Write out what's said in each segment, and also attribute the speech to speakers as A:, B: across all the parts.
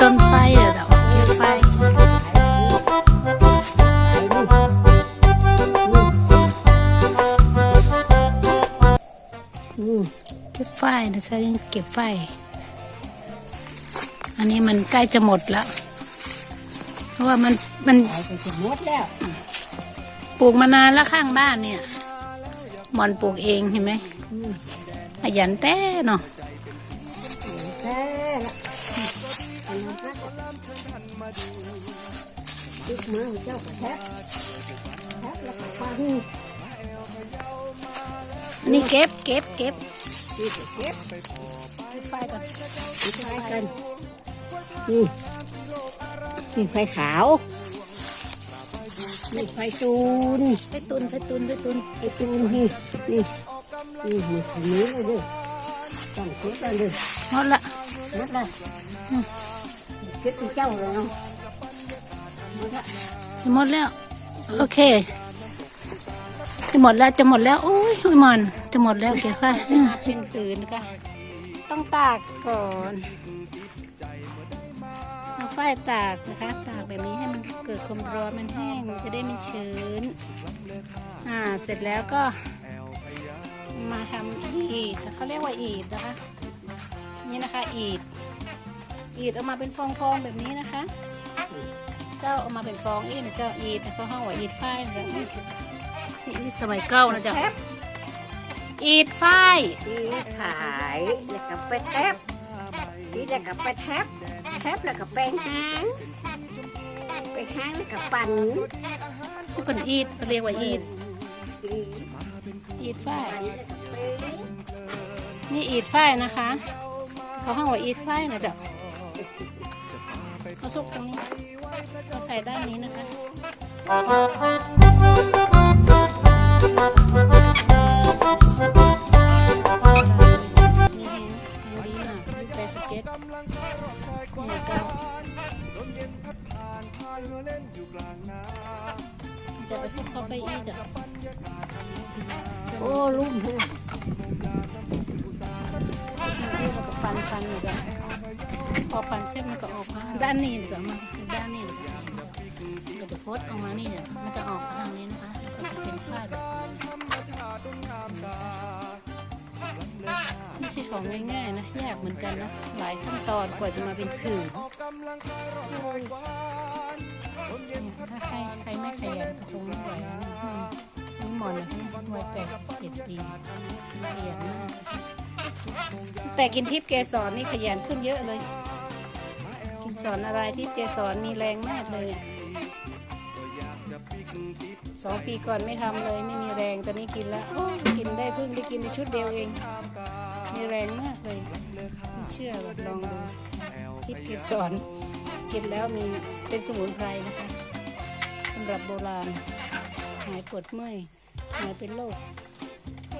A: ต้นไฟเหรอเกี่ยวไฟ
B: อืม
A: เก็บไฟนะซะเก็บไฟ อันนี้มันใกล้จะหมดแล้ว เพราะว่ามันมัน
B: ปลู
A: กมานานแล้วข้างบ้านเนี่ยมอนปลูกเองเห็นไหม
B: อืม
A: ขยันแต่เนาะ
B: อันนั้นฮักลูกมือเจ้าก็แทบแทบแล้วก็ฟัง
A: นนี้เก็บเก็บเก็บ
B: เก็บ
A: เก็บไฟก่อน
B: ไฟกันนี่นี่ไฟขาวนี่ไฟจูน
A: ไปตุนไปตุนไปตุน
B: ไฟจูนนี่นี่นี่มีขมิ้นเลยเด้อต้องเก็บกันเด้อ
A: หมดละ
B: หมดลยอืม เก็บที่เจ้าเลยเนาะหมดละ
A: หมดแล้ว โอเค จะหมดแล้วจะหมดแล้วโอ้ยไม่มันจะหมดแล้วเก็บไฟเป็นคืนนะคะต้องตากก่อนเอาไฟตากนะคะ ตากแบบนี้ให้มันเกิดความร้อนมันแห้งมันจะได้ไม่ชื้น อ่าเสร็จแล้วก็มาทำอีดเขาเรียกว่าอีดนะคะ นี่นะคะอีด อีดออกมาเป็นฟองๆแบบนี้นะคะ เจ้าเอามาเป็นฟองอีดนะเจ้าอีดเขาห้องว่าอีดฝ้ายนะเจ้านี่อีดสมัยเก่านะเจ้า
B: แทบ
A: อีดฝ้าย
B: ที่ขายแล้วก็ไปแทบที่แล้วก็ไปแทบแทบแล้วก็ไปห้างไปห้างแล้วก็ปั่น
A: ทุกคนอีดเรียกว่าอีด
B: อี
A: อีดฝ้าย
B: ปั่นแล้วก็ไป
A: นี่อีดฝ้ายนะคะ เขาห้องว่าอีดฝ้ายนะเจ้าเขา ซุกตรงนี้เขาใส่ด้านนี้นะคะ ด้านนี้นะจ๊ะมาด้านนี้นะจ๊ะก็จะโพสออกมานี่เนี่ยมันจะออกทางนี้นะคะแล้วก็จะเป็นฝ้ายแบบนี้ไม่ใช่ของง่ายๆนะยากเหมือนกันนะหลายขั้นตอนกว่าจะมาเป็นผืนเนี่ยถ้าใครใครไม่ขยันก็คงไม่ไหวนี่หมอนนะวัยแปดสิบเจ็ดปีขยันมากแต่กินทิพย์เกสรนี่ขยันขึ้นเยอะเลย สอนอะไรที่เกสรมีแรงมากเลยเนี่ยสองปีก่อนไม่ทำเลยไม่มีแรงตอนนี้กินแล้วโอ้ยกินได้เพิ่งได้กินในชุดเดียวเอง มีแรงมากเลยไม่เชื่อหรอกลองดูสิทิพย์เกสรกินแล้วมีเป็นสมุนไพรนะคะสำหรับโบราณหายปวดเมื่อยหายเป็นโรค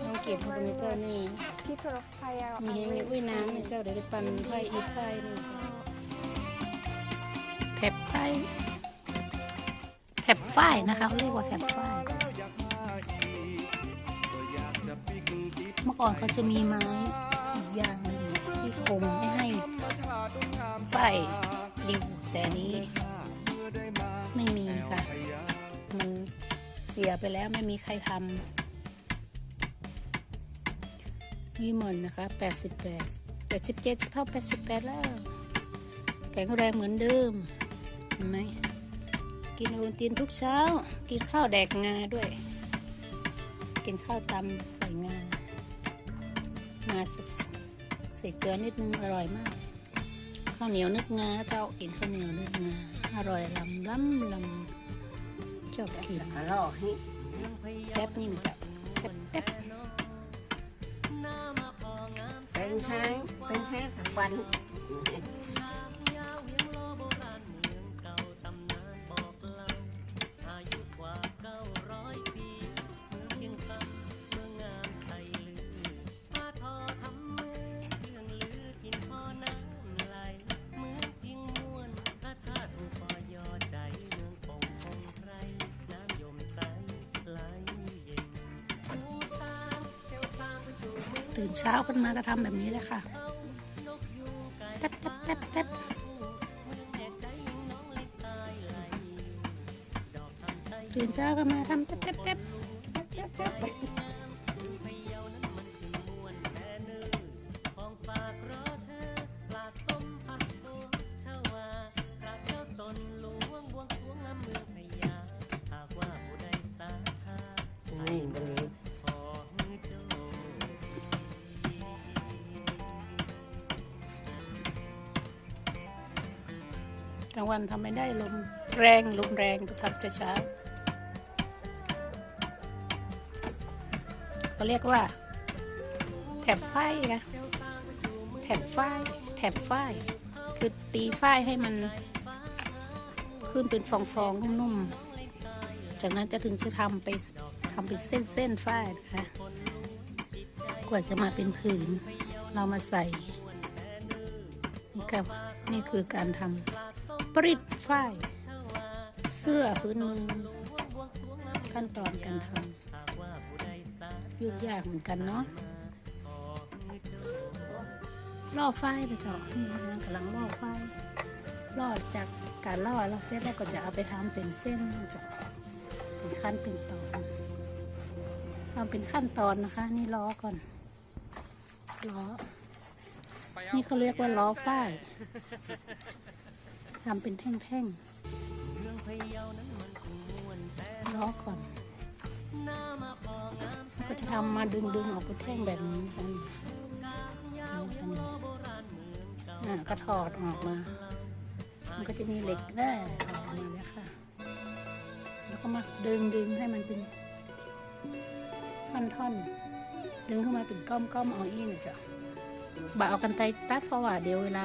A: ต้องเก็บพวกนี้เจ้านี่
C: ที่โทรไฟอะ
A: มีเฮงอยู่อุ้ยน้ำเนี่ยเจ้าเดี๋ยวได้ปั่นไฟอีกไฟนี่เจ้า แผบไฟแผบไฟนะคะเขาเรียกว่าแผบไฟเมื่อก่อนเขาจะมีไม้อีกอย่างหนึ่งที่คมไม่ให้ไฟริวแต่นนี้ไม่มีค่ะ มันเสียไปแล้วไม่มีใครทำวิมลนะคะ 88 87เข้า88 แล้วแข็งแรงเหมือนเดิม เห็นไหมกินโอวัลตินทุกเช้า กินข้าวแดกงาด้วย กินข้าวตำใส่งางาใส่ใส่เกลือนิดนึงอร่อยมากข้าวเหนียวนึกงาเจ้ากินข้าวเหนียวนึกงาอร่อยลำล้ำลำชอบกิน
B: กระลอกให้
A: แป๊บนี่มันจะแป๊บแป๊บ
B: เป็นห้างเป็นห้างสักวัน
A: ตื่นเช้าขึ้นมาก็ทำแบบนี้เลยค่ะแป๊บแป๊บแทบแทบตื่นเช้าขึ้นมาทำแทบแทบแทบ
B: นี่า
A: งวันทำไม่ได้ลมแรงลมแรงทำช้าๆเขาเรียกว่า แถบไฟนะแถบไฟแถบไฟคือตีไฟให้มัน ขึ้นเป็นฟองๆนุ่มๆจากนั้นจะถึงจะทำไปทำเป็นเส้นเส้นๆฝ้ายนะคะกว่าจะมาเป็นผืน เรามาใส่นี่ครับนี่คือการทำ ริดฝ้ายเสื้อพื้นเมืองขั้นตอนการทำยุ่งยากเหมือนกันเนาะล่อฝ้ายนะเจ้านี่นะกำลังล่อฝ้ายล่อจากการล่อเราเสร็จแล้วก็จะเอาไปทำเป็นเส้นนะจ้าเป็นขั้นเป็นตอนทำเป็นขั้นตอนนะคะ นี่ล้อก่อนล้อนี่เขาเรียกว่าล้อฝ้าย ทำเป็นแท่งๆล้อก่อนก็จะทำมาดึงๆออกเป็นแท่งแบบนี้กันอะก็ถอดออกมา มันก็จะมีเหล็กแร่ออกมาแล้วค่ะ แล้วก็มาดึงดึงให้มันเป็นท่อนๆดึงเข้ามาเป็นก้อมๆเอาอีนะจ๊ะบ่เอากันไตตัดเพราะว่าเดี๋ยวเวลา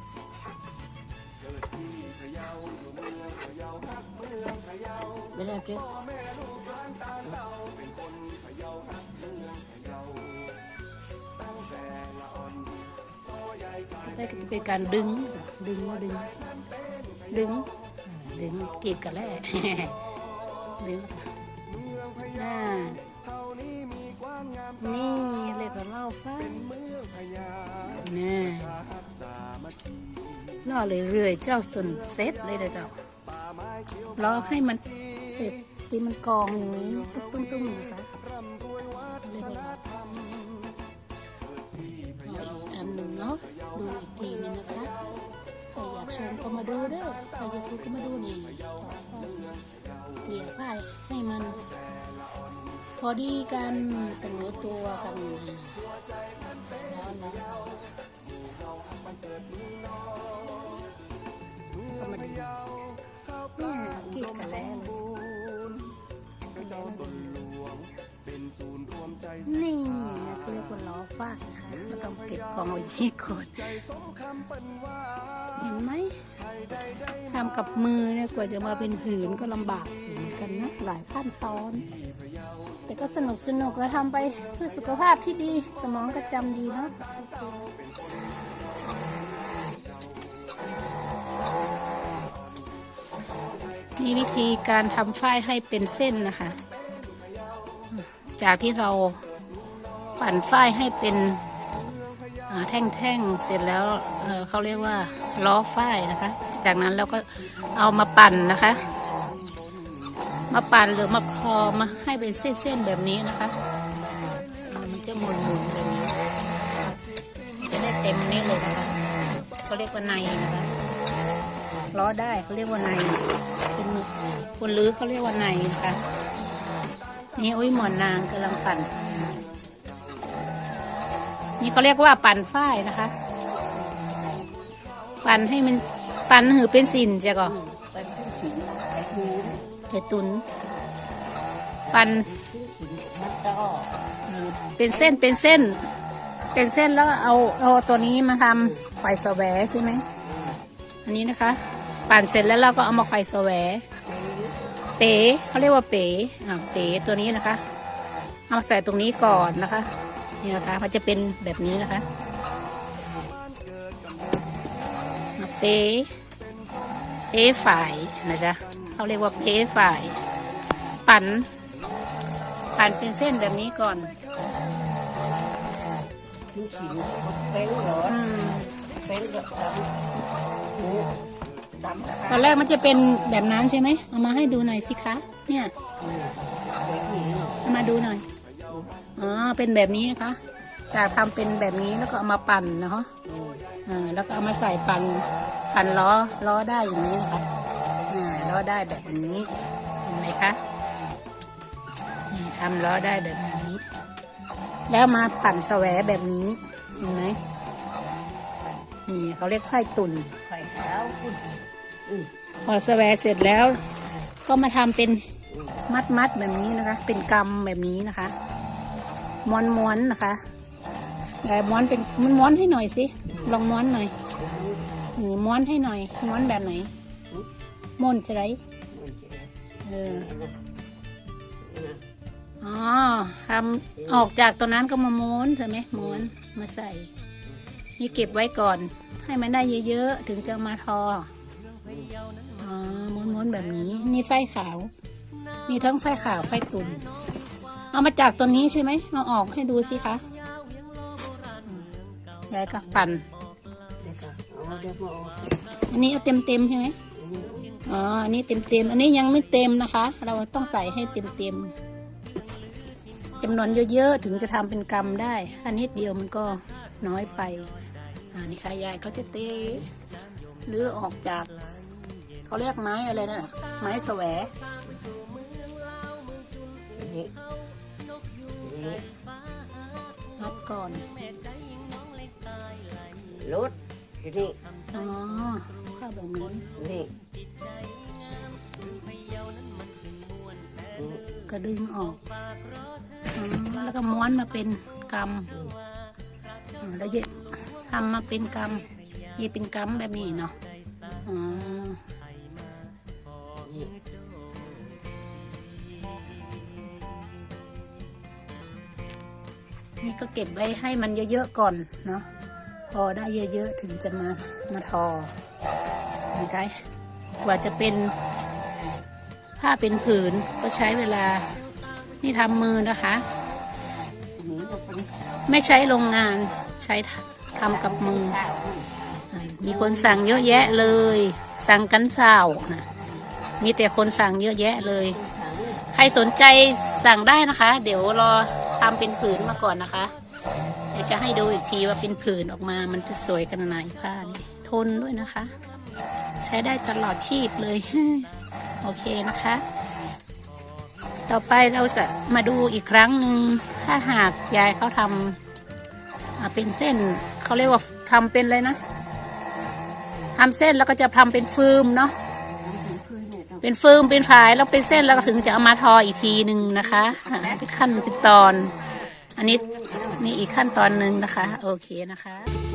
A: จ๊ะเดี๋ยวลอกไฟเอาไฟมาย้ายๆก่อนให้มันพอดีก่อนดูดดูดอืมแล้วก็เป็นลักษณะนี้เลยเวลาเรียกได้ก็จะเป็นการดึง ดึงดึง ดึง ดึงกรีดกันแหล้วดึงอ่านี่เลยก็เล่าฟ้านี่ ล่อเลยเรื่อยเจ้าส่วนเซตเลยนะเจ้ารอให้มันเสร็จที่มันกองอย่างนี้ตุ้มๆนะคะเลยก็เอาอีกอันหนึ่งเนาะดูอีกทีนึงนะคะใครอยากชมก็มาดูเด้อใครอยากดูก็มาดูนี่เกลี่ยผ้าให้มัน พอดีกันเสมอตัวกันแล้วนะ กรีดกันแล้วนี่เขาเรียกว่าล้อฟาดนะคะแล้วก็เก็บกองไว้ที่ก่อนเห็นไหมทำกับมือเนี่ยกว่าจะมาเป็นผืนก็ลำบากเหมือนกันนะหลายขั้นตอน แต่ก็สนุกสนุกแล้วทำไปเพื่อสุขภาพที่ดี สมองก็จำดีเนาะ นี่วิธีการทำฝ้ายให้เป็นเส้นนะคะ จากที่เราปั่นฝ้ายให้เป็นแท่งๆ เสร็จแล้วเเขาเรียกว่าล้อฝ้ายนะคะ จากนั้นเราก็เอามาปั่นนะคะ มาปั่นหรือมาพอมาให้เป็นเส้นๆแบบนี้นะคะ มันจะหมุนๆแบบนี้จะได้เต็มนี้เลยนะคะเขาเรียกว่าในนะคะ ล้อได้เขาเรียกว่าในเป็นคนลื้อเขาเรียกว่าในนะคะนี่อุ้ยหมอนนางกำลังปั่น นี่เขาเรียกว่าปั่นฝ้ายนะคะ ปั่นให้มันปั่นหือเป็นสินจ้ะก่อเจตุน ปั่นเป็นเส้นเป็นเส้น เป็นเส้นแล้วเอาเอาตัวนี้มาทำไข่สแหวใช่ไหมอันนี้นะคะ ปั่นเสร็จแล้วเราก็เอามาไข่สแหวเป๋เขาเรียกว่าเป๋อ่าเป๋ตัวนี้นะคะ เอามาใส่ตรงนี้ก่อนนะคะนี่นะคะมันจะเป็นแบบนี้นะคะอะเป๋เป๋ฝ่ายนะจ๊ะเขาเรียกว่าเป๋ฝ่าย ปั่นปั่นเป็นเส้นแบบนี้ก่อน
B: ลูกชิ้นเป็นเหรอ
A: อืม
B: เป็นแบบ
A: ตอนแรกมันจะเป็นแบบนั้นใช่ไหมเอามาให้ดูหน่อยสิคะ เนี่ยเอามาดูหน่อย อ๋อ เป็นแบบนี้นะคะ จากทำเป็นแบบนี้แล้วก็เอามาปั่นนะฮะอ่า แล้วก็เอามาใส่ปั่น ปั่นล้อ ล้อได้อย่างนี้นะคะ อ่า ล้อได้แบบนี้เห็นไหมคะนี่ทำล้อได้แบบนี้ แล้วมาปั่นแสวแบบนี้ เห็นไหม นี่เขาเรียกไข่ตุ่น
B: ไข่ขาวอืม
A: พอแสวเสร็จแล้ว ก็มาทำเป็นมัดมัดๆแบบนี้นะคะ เป็นกำแบบนี้นะคะ ม้วนม้วนๆนะคะแต่ม้วนเป็นม้วนๆให้หน่อยสิลองม้วนหน่อยนี่ม้วนให้หน่อย ม้วนแบบไหนม้วนจะไรเอออ๋อทำออกจากตัวนั้นก็มาม้วนเถอะไหมม้วนมาใส่ นี่เก็บไว้ก่อน ให้มันได้เยอะๆ ถึงจะมาทออ๋อม้วนๆแบบนี้ นี่ไฟขาว มีทั้งไฟขาวไฟตุ่นเอามาจากตัวนี้ใช่ไหมเอาออกให้ดูสิคะยายก็ปั่น
B: อั
A: นนี้เอาเต็มเต็มๆใช่ไหมอ๋อ อันนี้เต็มเต็มๆอันนี้ยังไม่เต็มนะคะ เราต้องใส่ให้เต็มเต็มๆจำนวนเยอะๆ ถึงจะทำเป็นกรรมได้ อันนิดเดียวมันก็น้อยไป อ่านี่ค่ะยายเขาจะเตะหรือออกจากเขาเรียกไม้อะไรนะ่ะไม้แสว
B: อันนี้อันนี้
A: มัดก่อน
B: รถอันนี้
A: อ๋อข้าวแบบนี้
B: นี่อืม
A: ก็ดึงออกอ๋อแล้วก็ม้วนมาเป็นกำอ๋อแล้วเย็บ ทำมาเป็นกำเย็บเป็นกำแบบนี้เนาะอ๋อ
B: นี่
A: ก็เก็บไว้ให้มันเยอะๆก่อนเนาะพอได้เยอะๆถึงจะมามาทอนะคะกว่าจะเป็นผ้าเป็นผืนก็ใช้เวลา นี่ทำมือนะคะ ไม่ใช้โรงงานใช้ ทำกับมือ มีคนสั่งเยอะแยะเลย สั่งกันเศร้านะมีแต่คนสั่งเยอะแยะเลย ใครสนใจสั่งได้นะคะ เดี๋ยวรอทำเป็นผืนมาก่อนนะคะเดี๋ยวจะให้ดูอีกทีว่าเป็นผืนออกมามันจะสวยขนาดไหนผ้านี่ทนด้วยนะคะ ใช้ได้ตลอดชีพเลย โอเคนะคะ ต่อไปเราจะมาดูอีกครั้งหนึ่งถ้าหากยายเขาทำเป็นเส้น เขาเรียกว่าทำเป็นเลยนะทำเส้นแล้วก็จะทำเป็นฟืมเนาะเป็นฟืมเป็นฝายแล้วเป็นเส้นแล้วก็ถึงจะเอามาทออีกทีหนึ่งนะคะอ่าเป็นขั้นเป็นตอน อันนี้นี่อีกขั้นตอนหนึ่งนะคะ โอเคนะคะ